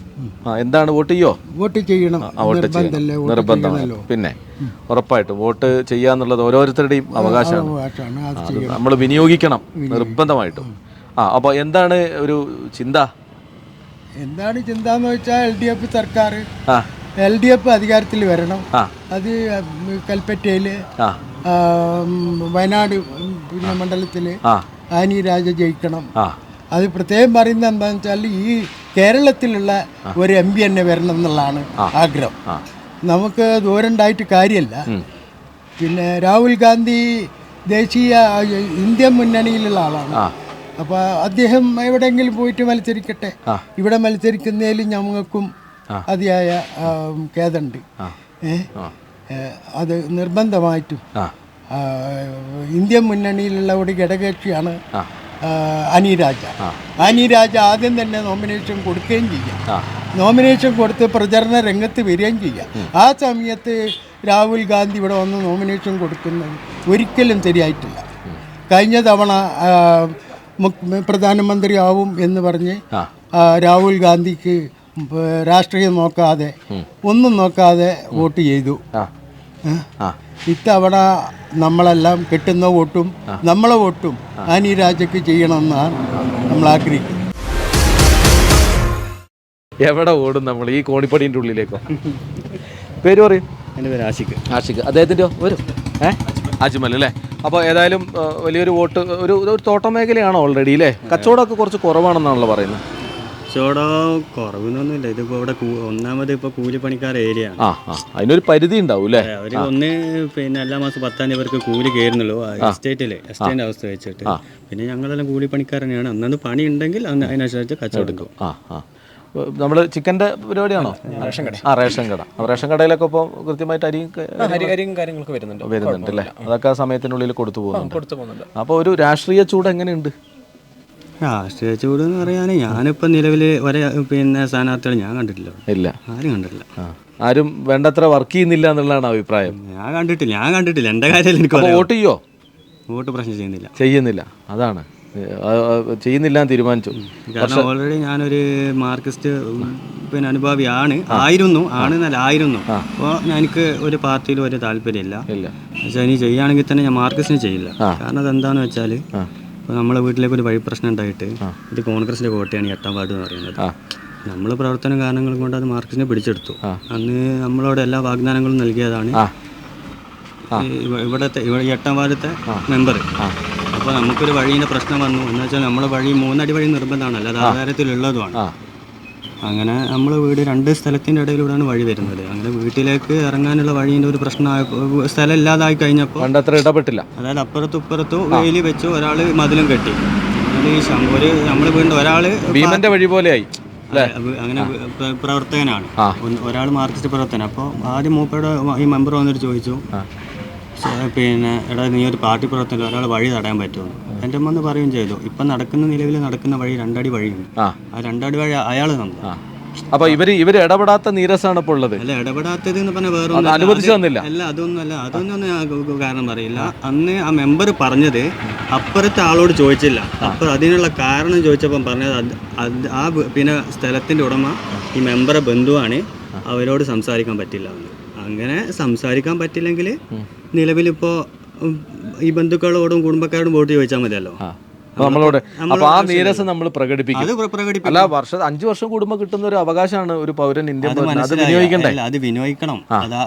[SPEAKER 1] എന്താണ് വോട്ട് ചെയ്യോ?
[SPEAKER 2] വോട്ട് ചെയ്യണം.
[SPEAKER 1] നിർബന്ധം വോട്ട് ചെയ്യണം.
[SPEAKER 2] നിർബന്ധമല്ലോ
[SPEAKER 1] പിന്നെ ഉറപ്പായിട്ടും വോട്ട് ചെയ്യാന്നുള്ളത് ഓരോരുത്തരുടെയും അവകാശമാണ്. നമ്മൾ വിനിയോഗിക്കണം നിർബന്ധമായിട്ടും. ആ അപ്പോൾ എന്താണ് ഒരു ചിന്ത?
[SPEAKER 2] എന്താണ് ചിന്ത എന്ന് വെച്ചാൽ എൽ ഡി എഫ് സർക്കാർ എൽ ഡി എഫ് അധികാരത്തിൽ വരണം. അത് കൽപ്പറ്റയിൽ വയനാട് പിന്നെ മണ്ഡലത്തിൽ ആനി രാജ ജയിക്കണം. അത് പ്രത്യേകം പറയുന്നത് എന്താണെന്ന് വെച്ചാൽ ഈ കേരളത്തിലുള്ള ഒരു എം പി തന്നെ വരണം എന്നുള്ളതാണ് ആഗ്രഹം. നമുക്ക് ദൂരണ്ടായിട്ട് കാര്യമല്ല പിന്നെ രാഹുൽ ഗാന്ധി ദേശീയ ഇന്ത്യൻ മുന്നണിയിലുള്ള ആളാണ്. അപ്പോൾ അദ്ദേഹം എവിടെയെങ്കിലും പോയിട്ട് മത്സരിക്കട്ടെ. ഇവിടെ മത്സരിക്കുന്നതിൽ ഞങ്ങൾക്കും അതിയായ കേതണ്ടി അത് നിർബന്ധമായിട്ടും ഇന്ത്യൻ മുന്നണിയിലുള്ള ഒരു ഘടകകക്ഷിയാണ്
[SPEAKER 1] അനിരാജ
[SPEAKER 2] അനിരാജ. അനി രാജ അനി രാജ ആദ്യം തന്നെ നോമിനേഷൻ കൊടുക്കുകയും ചെയ്യാം. നോമിനേഷൻ കൊടുത്ത് പ്രചരണ രംഗത്ത് വരികയും ചെയ്യാം. ആ സമയത്ത് രാഹുൽ ഗാന്ധി ഇവിടെ വന്ന് നോമിനേഷൻ കൊടുക്കുന്നത് ഒരിക്കലും ശരിയായിട്ടില്ല. കഴിഞ്ഞ തവണ പ്രധാനമന്ത്രിയാവും എന്ന് പറഞ്ഞ് രാഹുൽ ഗാന്ധിക്ക് രാഷ്ട്രീയം നോക്കാതെ ഒന്നും നോക്കാതെ വോട്ട് ചെയ്തു? ഇത്തവണ നമ്മളെല്ലാം കിട്ടുന്ന വോട്ടും നമ്മളെ വോട്ടും ആനി രാജയ്ക്ക് ചെയ്യണമെന്നാണ് നമ്മൾ ആഗ്രഹിക്കുന്നത്.
[SPEAKER 1] എവിടെ ഓടും നമ്മൾ ഈ കോണിപ്പടിന്റെ ഉള്ളിലേക്കോ? പേര് പറയും.
[SPEAKER 2] എന്റെ പേര് ആശിക്ക്
[SPEAKER 1] ആഷിഖ്. അദ്ദേഹത്തിന്റെ വരും. ഏ? അജ്മൽ അല്ലേ? അപ്പോൾ ഏതായാലും വലിയൊരു വോട്ട് ഒരു ഒരു തോട്ടം മേഖലയാണ് ഓൾറെഡി അല്ലേ കച്ചവടമൊക്കെ കുറച്ച് കുറവാണെന്നാണല്ലോ പറയുന്നത്.
[SPEAKER 2] ചോടോ കുറവൊന്നുമില്ല ഇതിപ്പോ ഇവിടെ ഒന്നാമത് ഇപ്പൊ കൂലിപ്പണിക്കാർ ഏരിയ ആണ്.
[SPEAKER 1] ആ ആ. അതിനൊരു പരിധി ഉണ്ടാവും അല്ലേ?
[SPEAKER 2] അവർ ഒന്ന് പിന്നെ എല്ലാ മാസം പത്താം തീയതി അവർക്ക് കൂലി കയറുന്നുള്ളൂ. എസ്റ്റേറ്റിൽ എസ്റ്റേറ്റിന്റെ അവസ്ഥ വെച്ചിട്ട്. പിന്നെ ഞങ്ങളെല്ലാം കൂലിപ്പണിക്കാർ തന്നെയാണ്. അന്നന്ന് പണി ഉണ്ടെങ്കിൽ അന്ന് അതിനനുസരിച്ച് കച്ചവടം എടുക്കും
[SPEAKER 1] ആ ആ. നമ്മൾ ചിക്കന്റെ പരിപാടിയാണോ? റേഷൻ കട. ആ റേഷൻ കട. ആ റേഷൻ കടയിലൊക്കെ ഇപ്പോൾ കൃത്യമായിട്ട് അരിയും
[SPEAKER 3] അരിയും കാര്യങ്ങളൊക്കെ വരുന്നുണ്ട്.
[SPEAKER 1] വരുന്നുണ്ട് അല്ലേ? അതൊക്കെ ആ സമയത്തിനുള്ളിൽ കൊടുത്തു പോകുന്നുണ്ട്.
[SPEAKER 3] കൊടുത്തു പോകുന്നുണ്ട്.
[SPEAKER 1] അപ്പോൾ ഒരു രാഷ്ട്രീയ ചൂട് എങ്ങനെയുണ്ട്?
[SPEAKER 2] രാഷ്ട്രീയ ചൂട് എന്ന് പറയാൻ ഞാനിപ്പോ നിലവിൽ ഒരേ പിന്നെ സ്ഥാനാർത്ഥികൾ ഞാൻ കണ്ടിട്ടില്ല.
[SPEAKER 1] ഇല്ല.
[SPEAKER 2] ആരും കണ്ടിട്ടില്ല.
[SPEAKER 1] ആരും വേണ്ടത്ര വർക്ക് ചെയ്യുന്നില്ല എന്നുള്ളതാണ് അഭിപ്രായം.
[SPEAKER 2] ഞാൻ കണ്ടിട്ടില്ല ഞാൻ കണ്ടിട്ടില്ല. എന്റെ കാര്യം എനിക്ക്
[SPEAKER 1] വോട്ട് ചെയ്യോ?
[SPEAKER 2] വോട്ട് പ്രശ്നം ചെയ്യുന്നില്ല.
[SPEAKER 1] ചെയ്യുന്നില്ല. അതാണ്. ചെയ്യുന്നില്ല തീരുമാനിച്ചു.
[SPEAKER 2] കാരണം ഓൾറെഡി ഞാനൊരു മാർക്സിസ്റ്റ് പിന്നെ അനുഭാവിയാണ്. ആയിരുന്നു. ആണ് നല്ല ആയിരുന്നു. അപ്പോൾ എനിക്ക് ഒരു പാർട്ടിയിൽ ഒരു താല്പര്യമില്ല.
[SPEAKER 1] ഇല്ല.
[SPEAKER 2] പക്ഷേ ഇനി ചെയ്യുകയാണെങ്കിൽ തന്നെ ഞാൻ മാർക്സിന് ചെയ്യില്ല. കാരണം അതെന്താണെന്ന് വെച്ചാൽ ഇപ്പോൾ നമ്മളെ വീട്ടിലേക്ക് ഒരു വഴി പ്രശ്നം ഉണ്ടായിട്ട് ഇത് കോൺഗ്രസിന്റെ കോട്ടയാണ് എട്ടാം വാർഡ് എന്ന് പറയുന്നത്. നമ്മൾ പ്രവർത്തന കാരണങ്ങൾ കൊണ്ട് അത് മാർക്സിനെ പിടിച്ചെടുത്തു. അന്ന് നമ്മളോട് എല്ലാ വാഗ്ദാനങ്ങളും നൽകിയതാണ് ഇവിടത്തെ ഇവിടെ എട്ടാം വാർഡത്തെ മെമ്പർ അപ്പോൾ നമുക്കൊരു വഴീന്റെ പ്രശ്നം വന്നു. എന്ന് വെച്ചാൽ നമ്മളെ വഴി മൂന്നടി വഴി നിർബന്ധമാണ്. അല്ലാതെ ആധാരത്തിലുള്ളതുമാണ്. അങ്ങനെ നമ്മൾ വീട് രണ്ട് സ്ഥലത്തിന്റെ ഇടയിലൂടെയാണ് വഴി വരുന്നത്. അങ്ങനെ വീട്ടിലേക്ക് ഇറങ്ങാനുള്ള വഴീന്റെ ഒരു പ്രശ്നമായ സ്ഥലം ഇല്ലാതായി കഴിഞ്ഞപ്പോൾ
[SPEAKER 1] വേണ്ടത്ര ഇടപെട്ടില്ല.
[SPEAKER 2] അതായത് അപ്പുറത്തും ഇപ്പുറത്തും വെയിൽ വെച്ചു ഒരാൾ മതിലും കെട്ടി. ഈ ശം- നമ്മൾ വീടിന്റെ ഒരാൾ
[SPEAKER 1] ഭീമന്റെ വഴി പോലെയായി
[SPEAKER 2] അങ്ങനെ പ്ര- പ്രവർത്തകനാണ്. ഒരാൾ മാർക്സിസ്റ്റ് പ്രവർത്തനം അപ്പോൾ ആദ്യം മൂപ്പയുടെ ഈ മെമ്പർ വന്നിട്ട് ചോദിച്ചു. പിന്നെ എടാ നീ ഒരു പാർട്ടി പ്രവർത്തനം ഒരാൾ വഴി തടയാൻ പറ്റുമോ? എന്റെ അമ്മ ഒന്ന് പറയുകയും ചെയ്തു. ഇപ്പം നടക്കുന്ന നിലവിൽ നടക്കുന്ന വഴി രണ്ടടി വഴിയുണ്ട്.
[SPEAKER 1] ആ.
[SPEAKER 2] രണ്ടടി വഴി അയാൾ തന്നു.
[SPEAKER 1] അപ്പൊ ഇവർ ഇവർ ഇടപെടാത്ത നീരസാണ് ഇപ്പോൾ ഉള്ളത്.
[SPEAKER 2] അല്ല ഇടപെടാത്തത് എന്ന് പറഞ്ഞാൽ വേറെ
[SPEAKER 1] അനുവദിച്ചു തന്നില്ല.
[SPEAKER 2] അല്ല അതൊന്നും അല്ല. അതൊന്നും ഞാൻ കാരണം പറയില്ല. അന്ന് ആ മെമ്പർ പറഞ്ഞത് അപ്പുറത്തെ ആളോട് ചോദിച്ചില്ല. അപ്പോൾ അതിനുള്ള കാരണം ചോദിച്ചപ്പം പറഞ്ഞത് ആ പിന്നെ സ്ഥലത്തിന്റെ ഉടമ ഈ മെമ്പറെ ബന്ധുവാണ്. അവരോട് സംസാരിക്കാൻ പറ്റില്ല എന്ന്. അങ്ങനെ സംസാരിക്കാൻ പറ്റില്ലെങ്കിൽ നിലവിൽ ഇപ്പോ ഈ ബന്ധുക്കളോടും കുടുംബക്കാരോടും വോട്ട് ചോദിച്ചാൽ മതിയല്ലോ.
[SPEAKER 1] നമ്മളോട് അപ്പൊ ആ നീരസം നമ്മൾ പ്രകടിപ്പിക്കും. അല്ല വർഷം അഞ്ചു വർഷം കൂടുമ്പോൾ കിട്ടുന്ന ഒരു അവകാശമാണ് ഒരു പൗരൻ ഇന്ത്യ
[SPEAKER 2] അത്
[SPEAKER 1] വിനിയോഗിക്കണ്ടേ?
[SPEAKER 2] അത് വിനിയോഗിക്കണം. അതാ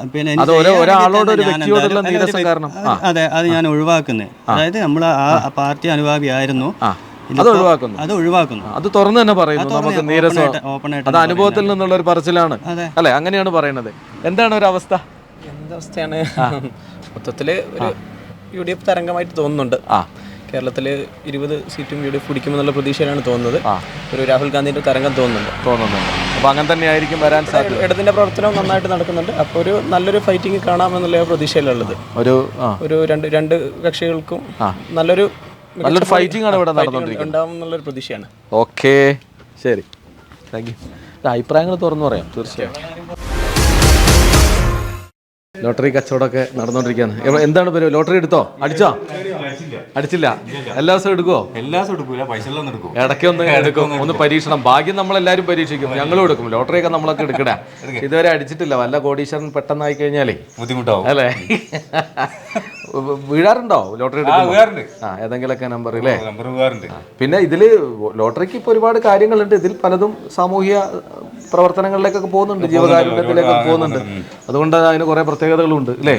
[SPEAKER 1] ഒരാളോട് ഒരു വ്യക്തിയോടുള്ള നീരസം കാരണം.
[SPEAKER 2] അതെ അത് ഞാൻ ഒഴിവാക്കുന്നത്. അതായത് നമ്മൾ ആ പാർട്ടി അനുഭാവിയായിരുന്നു.
[SPEAKER 1] അത് ഒഴിവാക്കുന്നു.
[SPEAKER 2] അത് ഒഴിവാക്കുന്നു.
[SPEAKER 1] അത് തുറന്നു തന്നെ പറയുന്നു. നമുക്ക് നീരസം അത് അനുഭവത്തിൽ നിന്നുള്ള ഒരു പറച്ചിലാണ്. അല്ലെ? അങ്ങനെയാണ് പറയുന്നത് എന്താണ് ഒരു അവസ്ഥ?
[SPEAKER 12] എന്തവസ്ഥയാണ്? മൊത്തത്തിൽ ഒരു യു ഡി എഫ് തരംഗമായിട്ട് തോന്നുന്നുണ്ട്.
[SPEAKER 1] ആ.
[SPEAKER 12] കേരളത്തിൽ ഇരുപത് സീറ്റും യു ഡി എഫ് പിടിക്കുമെന്നുള്ള പ്രതീക്ഷയിലാണ് തോന്നുന്നത്. ഒരു രാഹുൽ ഗാന്ധിന്റെ തരംഗം തോന്നുന്നുണ്ട്.
[SPEAKER 1] തോന്നുന്നുണ്ട്. അപ്പൊ അങ്ങനെ തന്നെ ആയിരിക്കും വരാൻ സാധ്യത.
[SPEAKER 12] ഇടതിന്റെ പ്രവർത്തനം നന്നായിട്ട് നടക്കുന്നുണ്ട്. അപ്പോൾ ഒരു നല്ലൊരു ഫൈറ്റിംഗ് കാണാമെന്നുള്ള പ്രതീക്ഷയിലുള്ളത്
[SPEAKER 1] ഒരു
[SPEAKER 12] ഒരു രണ്ട് രണ്ട് കക്ഷികൾക്കും നല്ലൊരു
[SPEAKER 1] നല്ലൊരു ഫൈറ്റിംഗ് ആണ് ഇവിടെ നടന്നുകൊണ്ടിരിക്കുന്നത്.
[SPEAKER 12] ഉണ്ടാവും എന്നുള്ളൊരു പ്രതീക്ഷയാണ്.
[SPEAKER 1] ഓക്കെ ശരി. താങ്ക് യു അഭിപ്രായങ്ങൾ തുറന്നു പറയാം തീർച്ചയായും. ലോട്ടറി കച്ചവടമൊക്കെ നടന്നുകൊണ്ടിരിക്കുകയാണ്. എവ- എന്താണ് പരിപാടി? ലോട്ടറി എടുത്തോ? അടിച്ചോ? അടിച്ചില്ല. എല്ലാ ദിവസവും എടുക്കുവോ?
[SPEAKER 11] എല്ലാ ദിവസവും എടുക്കൂല പൈസ എല്ലാം എടുക്കും.
[SPEAKER 1] ഇടയ്ക്ക് ഒന്ന് എടുക്കും. ഒന്ന് പരീക്ഷണം. ഭാഗ്യം നമ്മളെല്ലാവരും പരീക്ഷിക്കും. ഞങ്ങളും എടുക്കും. ലോട്ടറിയൊക്കെ നമ്മളൊക്കെ എടുക്കടാ ഇതുവരെ അടിച്ചിട്ടില്ല. വല്ല കോടീശ്വരൻ പെട്ടെന്നായി കഴിഞ്ഞാലേ.
[SPEAKER 11] ബുദ്ധിമുട്ടാവും.
[SPEAKER 1] അല്ലേ? [laughs] വീഴാറുണ്ടോ ലോട്ടറി? ആ ഏതെങ്കിലുമൊക്കെ നമ്പർ അല്ലേ പിന്നെ ഇതിൽ ലോട്ടറിക്ക് ഇപ്പോൾ ഒരുപാട് കാര്യങ്ങളുണ്ട്. ഇതിൽ പലതും സാമൂഹ്യ പ്രവർത്തനങ്ങളിലേക്കൊക്കെ പോകുന്നുണ്ട്. ജീവകാരുണ്യത്തിലേക്കൊക്കെ പോകുന്നുണ്ട്. അതുകൊണ്ട് അതിന് കുറെ പ്രത്യേകതകളുണ്ട് അല്ലേ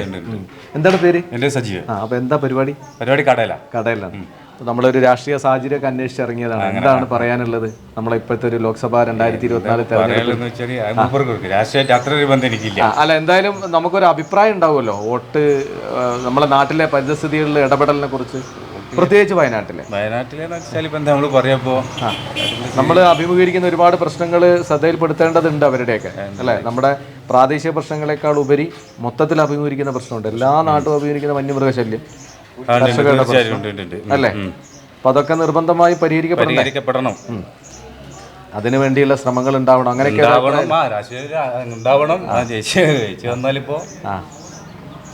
[SPEAKER 1] എന്താണ് പേര്?
[SPEAKER 11] എന്റെ സജീവ്.
[SPEAKER 1] ആ അപ്പൊ എന്താ പരിപാടി?
[SPEAKER 11] പരിപാടി
[SPEAKER 1] കടയിലാണ്. കടയിലാണ് നമ്മളൊരു രാഷ്ട്രീയ സാഹചര്യമൊക്കെ അന്വേഷിച്ച് ഇറങ്ങിയതാണ്. എന്താണ് പറയാനുള്ളത്? നമ്മളെ ഇപ്പോഴത്തെ ഒരു ലോക്സഭ രണ്ടായിരത്തി ഇരുപത്തിനാല് തെരഞ്ഞെടുപ്പ്. അല്ല എന്തായാലും നമുക്കൊരു അഭിപ്രായം ഉണ്ടാവുമല്ലോ. വോട്ട് നമ്മളെ നാട്ടിലെ പരിസ്ഥിതികളിലെ ഇടപെടലിനെ കുറിച്ച്. പ്രത്യേകിച്ച് വയനാട്ടിലെ.
[SPEAKER 11] പറയുമ്പോൾ
[SPEAKER 1] നമ്മൾ അഭിമുഖീകരിക്കുന്ന ഒരുപാട് പ്രശ്നങ്ങൾ ശ്രദ്ധയിൽപ്പെടുത്തേണ്ടതുണ്ട് അവരുടെയൊക്കെ. അല്ലേ? നമ്മുടെ പ്രാദേശിക പ്രശ്നങ്ങളെക്കാൾ ഉപരി മൊത്തത്തിൽ അഭിമുഖീകരിക്കുന്ന പ്രശ്നമുണ്ട്. എല്ലാ നാട്ടും അഭിമുഖീകരിക്കുന്ന വന്യമൃഗശല്യം. അല്ലേ? അപ്പൊ അതൊക്കെ നിർബന്ധമായി
[SPEAKER 11] പരിഹരിക്കപ്പെടണം.
[SPEAKER 1] അതിനു വേണ്ടിയുള്ള ശ്രമങ്ങൾ ഉണ്ടാവണം. അങ്ങനെയൊക്കെ ഒരു
[SPEAKER 11] ഉണ്ടാവണം ആ രാഷ്ട്രീയ ഉണ്ടാവണം. ആ ജയിച്ച് ജയിച്ച് വന്നാലിപ്പോ
[SPEAKER 1] ആ.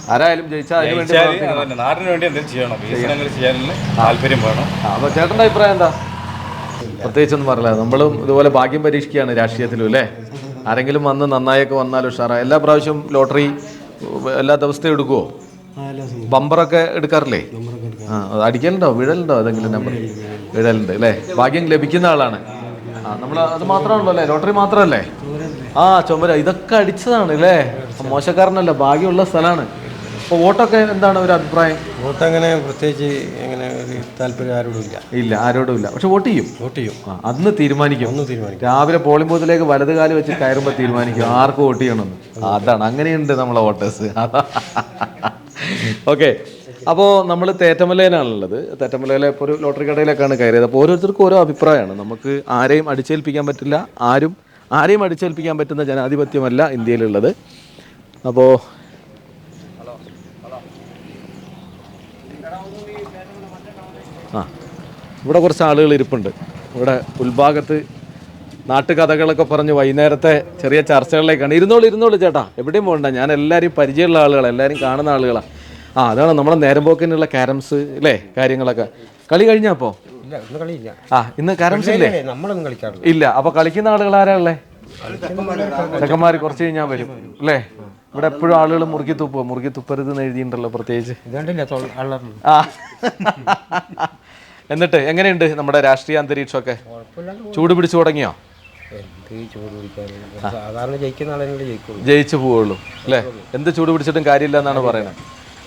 [SPEAKER 1] ആരായാലും ജയിച്ചാൽ അതിനു വേണ്ടി പ്രവർത്തിക്കണം.
[SPEAKER 11] നാടിന് വേണ്ടി എന്തെങ്കിലും ചെയ്യണം. വികസനങ്ങൾ ചെയ്യാനുള്ള താല്പര്യം വേണം.
[SPEAKER 1] ആ, അപ്പൊ ചേട്ടന്റെ അഭിപ്രായം എന്താ? പ്രത്യേകിച്ചൊന്നും പറയില്ല. നമ്മളും ഇതുപോലെ ഭാഗ്യം പരീക്ഷിക്കുകയാണ് രാഷ്ട്രീയത്തിലും അല്ലേ? ആരെങ്കിലും വന്ന് നന്നായൊക്കെ വന്നാൽ ഉഷാറ. എല്ലാ പ്രാവശ്യവും ലോട്ടറി എല്ലാ ദിവസത്തെയും എടുക്കുവോ? ബമ്പറൊക്കെ എടുക്കാറില്ലേ? ആ അത് അടിക്കലുണ്ടോ വീഴലുണ്ടോ ഏതെങ്കിലും നമ്പർ? വീഴലുണ്ട് അല്ലേ? ഭാഗ്യം ലഭിക്കുന്ന ആളാണ്. ആ നമ്മൾ അത് മാത്രമാണല്ലോ അല്ലേ? ലോട്ടറി മാത്രമല്ലേ? ആ ചുമര. ഇതൊക്കെ അടിച്ചതാണ് അല്ലേ? മോശക്കാരനല്ല ഭാഗ്യമുള്ള സ്ഥലമാണ്. അപ്പോൾ വോട്ടൊക്കെ എന്താണ് ഒരു അഭിപ്രായം?
[SPEAKER 4] വോട്ട് അങ്ങനെ പ്രത്യേകിച്ച് അങ്ങനെ ഒരു താല്പര്യം ആരോടും ഇല്ല.
[SPEAKER 1] ഇല്ല ആരോടും ഇല്ല. പക്ഷെ വോട്ട് ചെയ്യും.
[SPEAKER 4] വോട്ട് ചെയ്യും.
[SPEAKER 1] ആ, അന്ന് തീരുമാനിക്കും.
[SPEAKER 4] ഒന്ന് തീരുമാനിക്കും.
[SPEAKER 1] രാവിലെ പോളിംഗ് ബൂത്തിലേക്ക് വലത് കാൽ വെച്ച് കയറുമ്പോൾ തീരുമാനിക്കും ആർക്ക് വോട്ട് ചെയ്യണമെന്ന്. അതാണ്. അങ്ങനെയുണ്ട് നമ്മളെ വോട്ടേഴ്സ്. [laughs] ഓക്കെ. അപ്പോൾ നമ്മൾ തേറ്റമലയിലാണുള്ളത്. തേറ്റമലയിലെ ഇപ്പോൾ ഒരു ലോട്ടറി കടയിലേക്കാണ് കയറിയത്. അപ്പോൾ ഓരോരുത്തർക്കും ഓരോ അഭിപ്രായമാണ്. നമുക്ക് ആരെയും അടിച്ചേൽപ്പിക്കാൻ പറ്റില്ല. ആരും ആരെയും അടിച്ചേൽപ്പിക്കാൻ പറ്റുന്ന ജനാധിപത്യമല്ല ഇന്ത്യയിലുള്ളത്. അപ്പോൾ ആ ഇവിടെ കുറച്ച് ആളുകൾ ഇരിപ്പുണ്ട്. ഇവിടെ ഉൾഭാഗത്ത് നാട്ടുകഥകളൊക്കെ പറഞ്ഞ് വൈകുന്നേരത്തെ ചെറിയ ചർച്ചകളിലേക്കാണ്. ഇരുന്നോളൂ ഇരുന്നോളൂ ചേട്ടാ. എവിടെയും പോകണ്ട. ഞാൻ എല്ലാവരും പരിചയമുള്ള ആളുകളാണ് എല്ലാവരും കാണുന്ന ആളുകളാണ് ആ അതാണ് നമ്മുടെ നേരം പോക്കിനുള്ള ക്യാരംസ് അല്ലേ കാര്യങ്ങളൊക്കെ. കളി കഴിഞ്ഞാ
[SPEAKER 4] അപ്പോ?
[SPEAKER 1] ആ ഇന്ന് ക്യാരംസ് ഇല്ലേ?
[SPEAKER 4] നമ്മളൊന്നും കളിക്കാറില്ല.
[SPEAKER 1] ഇല്ല അപ്പൊ കളിക്കുന്ന ആളുകൾ ആരാ ഉള്ളേ ചെക്കന്മാർ കുറച്ച് കഴിഞ്ഞാൽ വരും അല്ലേ ഇവിടെ എപ്പോഴും ആളുകൾ മുറുക്കി തുപ്പോ മുറുക്കി തുപ്പരുത് എന്ന് എഴുതിയിട്ടുണ്ടല്ലോ പ്രത്യേകിച്ച്. ആ. എന്നിട്ട് എങ്ങനെയുണ്ട് നമ്മുടെ രാഷ്ട്രീയ അന്തരീക്ഷമൊക്കെ? ചൂട് പിടിച്ചു തുടങ്ങിയോ?
[SPEAKER 4] സാധാരണ ജയിക്കുന്ന
[SPEAKER 1] ജയിച്ചു പോവുള്ളൂ അല്ലേ എന്ത് ചൂട് പിടിച്ചിട്ടും കാര്യമില്ല എന്നാണ് പറയുന്നത്.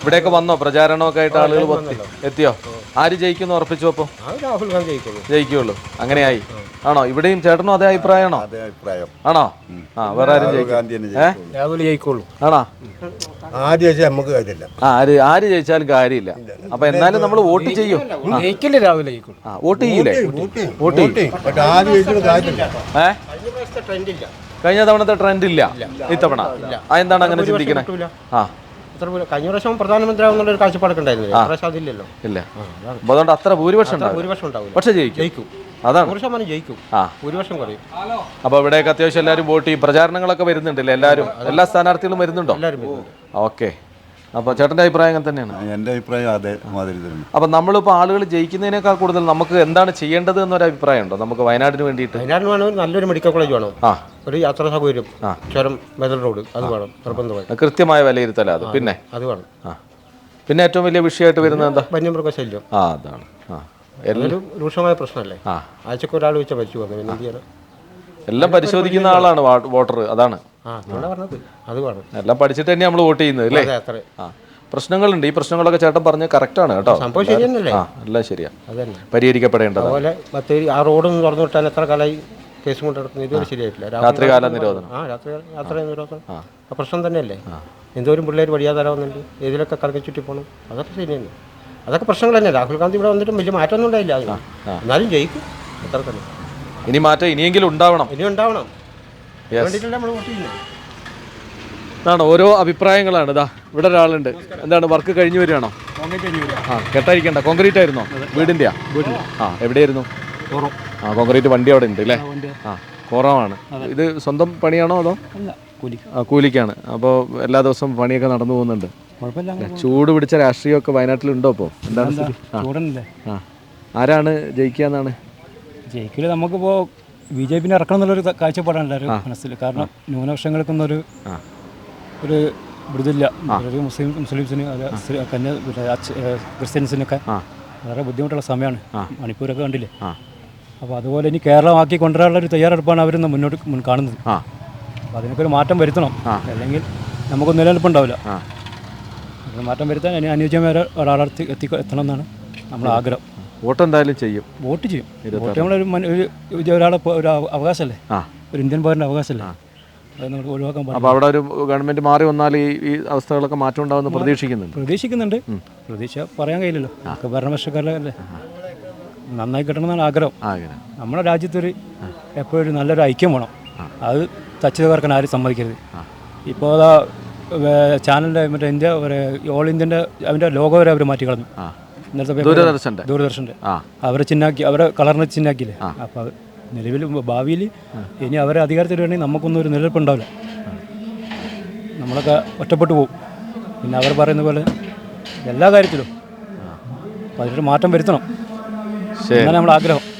[SPEAKER 1] ഇവിടെയൊക്കെ വന്നോ? പ്രചാരണമൊക്കെ ആയിട്ട് ആളുകൾ വത്തി എത്തിയോ? ആര് ജയിക്കുന്നു ഉറപ്പിച്ചു അപ്പോൾ
[SPEAKER 4] രാഹുൽ ഗാന്ധി ജയിക്കുള്ളൂ
[SPEAKER 1] ജയിക്കുള്ളൂ അങ്ങനെയായി. ആണോ? ഇവിടെയും ചേട്ടനും അതേ അഭിപ്രായമാണോ? ആണോ? ആ വേറെ ആരും ജയിക്കും ആണോ?
[SPEAKER 4] ആര് ജയിച്ചാൽ നമുക്ക് കാര്യമില്ല.
[SPEAKER 1] ആര് ആര് ജയിച്ചാലും കാര്യമില്ല. അപ്പൊ എന്നാലും നമ്മൾ വോട്ട് ചെയ്യും.
[SPEAKER 4] ജയിക്കില്ല രാഹുൽ
[SPEAKER 1] ആ. വോട്ട് ചെയ്യൂലേ? വോട്ട് ചെയ്യും
[SPEAKER 4] പക്ഷെ ആദ്യം ജയിക്കുന്ന കാര്യമില്ല.
[SPEAKER 1] ഏ?
[SPEAKER 4] ട്രെൻഡ് ഇല്ല.
[SPEAKER 1] കഴിഞ്ഞ തവണത്തെ ട്രെൻഡ് ഇല്ല. ഇത്തവണ. ആ എന്താണ് അങ്ങനെ ചിന്തിക്കണേ? ആ.
[SPEAKER 4] അത്ര കഴിഞ്ഞ പ്രാവശ്യം പ്രധാനമന്ത്രി ആവുന്നുള്ള ഒരു കാഴ്ചപ്പാടൊക്കെ ഉണ്ടായിരുന്നില്ല? പ്രാവശ്യം അതില്ലല്ലോ.
[SPEAKER 1] ഇല്ല. അപ്പൊ അതുകൊണ്ട് അത്ര ഭൂരിപക്ഷം ഉണ്ടാവില്ല.
[SPEAKER 4] ഭൂരിപക്ഷം ഉണ്ടാവില്ല.
[SPEAKER 1] പക്ഷെ ജയിക്കും.
[SPEAKER 4] ജയിക്കും.
[SPEAKER 1] അതാണ്.
[SPEAKER 4] നൂറ് ശതമാനം ജയിക്കും.
[SPEAKER 1] ആ.
[SPEAKER 4] ഭൂരിപക്ഷം കുറയും.
[SPEAKER 1] അപ്പൊ ഇവിടെയൊക്കെ അത്യാവശ്യം എല്ലാവരും വോട്ട് ചെയ്യും. പ്രചാരണങ്ങളൊക്കെ വരുന്നുണ്ടല്ലേ എല്ലാവരും എല്ലാ സ്ഥാനാർത്ഥികളും വരുന്നുണ്ടോ?
[SPEAKER 4] എല്ലാവരും വരുന്നുണ്ട്.
[SPEAKER 1] ഓക്കെ. അപ്പൊ ചേട്ടന്റെ അഭിപ്രായം അങ്ങനെ തന്നെയാണ്.
[SPEAKER 11] എന്റെ അഭിപ്രായം അതേ മാതിരി തന്നെ.
[SPEAKER 1] അപ്പൊ നമ്മളിപ്പോ ആളുകൾ ജയിക്കുന്നതിനേക്കാൾ കൂടുതൽ നമുക്ക് എന്താണ് ചെയ്യേണ്ടത് എന്നൊരു അഭിപ്രായം ഉണ്ടോ? നമുക്ക് വയനാടിന് വേണ്ടിയിട്ട്.
[SPEAKER 4] വയനാട് വേണമെങ്കിൽ നല്ലൊരു മെഡിക്കൽ കോളേജ് വേണം.
[SPEAKER 1] ആ.
[SPEAKER 4] ഒരു യാത്രാ സൗകര്യം. ചുരം മെതൽ റോഡ് അത് വേണം നിർബന്ധമായി.
[SPEAKER 1] കൃത്യമായ വിലയിരുത്തല അത്. പിന്നെ?
[SPEAKER 4] അത് വേണം.
[SPEAKER 1] ആ. പിന്നെ ഏറ്റവും വലിയ വിഷയമായിട്ട് വരുന്നത് എന്താ?
[SPEAKER 4] വന്യമൃഗശല്യം.
[SPEAKER 1] ആ അതാണ്. ആ.
[SPEAKER 4] എല്ലാവരും രൂക്ഷമായ പ്രശ്നമല്ലേ?
[SPEAKER 1] ആ.
[SPEAKER 4] ആഴ്ചക്ക് ഒരാൾ വെച്ചാൽ മരിച്ചു വന്നു എന്ത് ചെയ്യണം
[SPEAKER 1] എല്ലാം പരിശോധിക്കുന്ന ആളാണ് വോട്ടർ അതാണ്. എല്ലാം പഠിച്ചിട്ട് തന്നെ നമ്മൾ വോട്ട് ചെയ്യുന്നത് അല്ലേ? പ്രശ്നങ്ങളുണ്ട്. ഈ പ്രശ്നങ്ങളൊക്കെ ചേട്ടൻ പറഞ്ഞ ആണ് കേട്ടോ.
[SPEAKER 4] സംഭവം
[SPEAKER 1] എല്ലാം ശരിയാ. പരിഹരിക്കപ്പെടേണ്ടത്
[SPEAKER 4] അതുപോലെ ബത്തേരി ആ റോഡൊന്ന് തുറന്നു വിട്ടാൽ എത്ര കാലമായി കേസ് കൊണ്ട് നടക്കുന്നത്? ഇതുവരെ ശരിയായിട്ടില്ല.
[SPEAKER 1] രാത്രികാല നിരോധനം.
[SPEAKER 4] ആ രാത്രി യാത്ര നിരോധനം. ആ. പ്രശ്നം തന്നെയല്ലേ? എന്തോരം പിള്ളേർ വഴിയാതാരാവുന്നുണ്ട്? ഏതിലൊക്കെ കറങ്ങി ചുറ്റി പോകണം അതൊക്കെ ശരി തന്നെ അതൊക്കെ പ്രശ്നങ്ങൾ തന്നെ. രാഹുൽ ഗാന്ധി ഇവിടെ വന്നിട്ടും വലിയ മാറ്റമൊന്നും ഉണ്ടായില്ല. അതിന്. എന്നാലും ജയിക്കും. അത്ര തന്നെ
[SPEAKER 1] ഇനി മാറ്റം ഇനിയെങ്കിലും ഉണ്ടാവണം.
[SPEAKER 4] ഇനി ഉണ്ടാവണം. വേണ്ടിയിട്ടല്ലേ നമ്മൾ വോട്ട് ചെയ്യുന്നത്
[SPEAKER 1] അതാണ് ഓരോ അഭിപ്രായങ്ങളാണ്. ഇതാ ഇവിടെ ഒരാളുണ്ട്. എന്താണ് വർക്ക് കഴിഞ്ഞു വരികയാണോ? ആ കെട്ടായിരിക്കണ്ട. കോൺക്രീറ്റ് ആയിരുന്നോ? വീടിന്റെയാ ആ എവിടെയായിരുന്നു? ആ കോൺക്രീറ്റ് വണ്ടി അവിടെ ഉണ്ട് അല്ലേ? ആ കുറവാണ് ഇത് സ്വന്തം പണിയാണോ അതോ? ആ കൂലിക്കാണ്. അപ്പോൾ എല്ലാ ദിവസവും പണിയൊക്കെ നടന്നു പോകുന്നുണ്ട്. ചൂട് പിടിച്ച രാഷ്ട്രീയമൊക്കെ വയനാട്ടിലുണ്ടോ ഇപ്പോൾ എന്താണ് ആരാണ് ജയിക്കുക എന്നാണ്?
[SPEAKER 5] ജയിക്കില്ല. നമുക്കിപ്പോൾ ബി ജെ പിന്നെ ഇറക്കണം എന്നുള്ളൊരു കാഴ്ചപ്പാടാണ് എല്ലാവരും മനസ്സിൽ. കാരണം ന്യൂനപക്ഷങ്ങൾക്കൊന്നൊരു ഒരു ഒരു മുസ്ലിം മുസ്ലിംസിന് കന്യ ക്രിസ്ത്യൻസിനൊക്കെ വളരെ ബുദ്ധിമുട്ടുള്ള സമയമാണ്. മണിപ്പൂരൊക്കെ കണ്ടില്ലേ? അപ്പോൾ അതുപോലെ ഇനി കേരളമാക്കി കൊണ്ടുവരാനുള്ള ഒരു തയ്യാറെടുപ്പാണ് അവർ മുന്നോട്ട് മുൻ കാണുന്നത്. അപ്പോൾ അതിനൊക്കെ ഒരു മാറ്റം വരുത്തണം. അല്ലെങ്കിൽ നമുക്കൊന്നും നിലനിൽപ്പുണ്ടാവില്ല. മാറ്റം വരുത്താൻ അനുയോജ്യമായ ഒരാളെത്തി എത്തി എത്തണം എന്നാണ് നമ്മുടെ ആഗ്രഹം.
[SPEAKER 1] വോട്ട് എന്തായാലും ചെയ്യും.
[SPEAKER 5] വോട്ട് ചെയ്യും. വോട്ട് നമ്മളൊരു ഒരു ഒരു ഒരാളെ ഒരു അവ- അവകാശമല്ലേ ഒരു ഇന്ത്യൻ പൗരന്റെ അവകാശമല്ലേ അത് നമുക്ക് ഒഴിവാക്കാൻ
[SPEAKER 1] അപ്പോൾ അവിടെ ഒരു ഗവൺമെന്റ് മാറി വന്നാൽ ഈ ഈ അവസ്ഥകളൊക്കെ മാറ്റം ഉണ്ടാവുമെന്ന് പ്രതീക്ഷിക്കുന്നുണ്ട്.
[SPEAKER 5] പ്രതീക്ഷിക്കുന്നുണ്ട്. പ്രതീക്ഷ പറയാൻ കഴിയില്ലല്ലോ. ഒക്കെ ഭരണപക്ഷക്കാരല്ലേ നന്നായി കിട്ടണമെന്നാണ് ആഗ്രഹം.
[SPEAKER 1] ആഗ്രഹം
[SPEAKER 5] നമ്മുടെ രാജ്യത്തൊരു എപ്പോഴും നല്ലൊരു ഐക്യം വേണം. അത് തച്ചു തകർക്കാൻ ആരും സമ്മതിക്കരുത്. ഇപ്പോൾ അതാ ചാനലിന്റെ മറ്റേ ഇന്ത്യ ഒരു ഓൾ ഇന്ത്യന്റെ അതിന്റെ ലോഗോ വരെ അവർ മാറ്റി കളഞ്ഞു
[SPEAKER 1] ദൂരദർശന്റെ?
[SPEAKER 5] ദൂരദർശന്റെ.
[SPEAKER 1] ആ.
[SPEAKER 5] അവരെ ചിന്നാക്കി അവരെ കളറിനെ ചിന്നാക്കിയില്ലേ? അപ്പോൾ അത് നിലവിൽ ഭാവിയിൽ ഇനി അവരെ അധികാരത്തിൽ വേണമെങ്കിൽ നമുക്കൊന്നും ഒരു നിലനിൽപ്പുണ്ടാവില്ല നമ്മളൊക്കെ ഒറ്റപ്പെട്ടു പോകും പിന്നെ അവർ പറയുന്ന പോലെ എല്ലാ കാര്യത്തിലും അപ്പോൾ അതിലൊരു മാറ്റം വരുത്തണം.
[SPEAKER 1] ശരി.
[SPEAKER 5] എന്നാണ് നമ്മുടെ ആഗ്രഹം.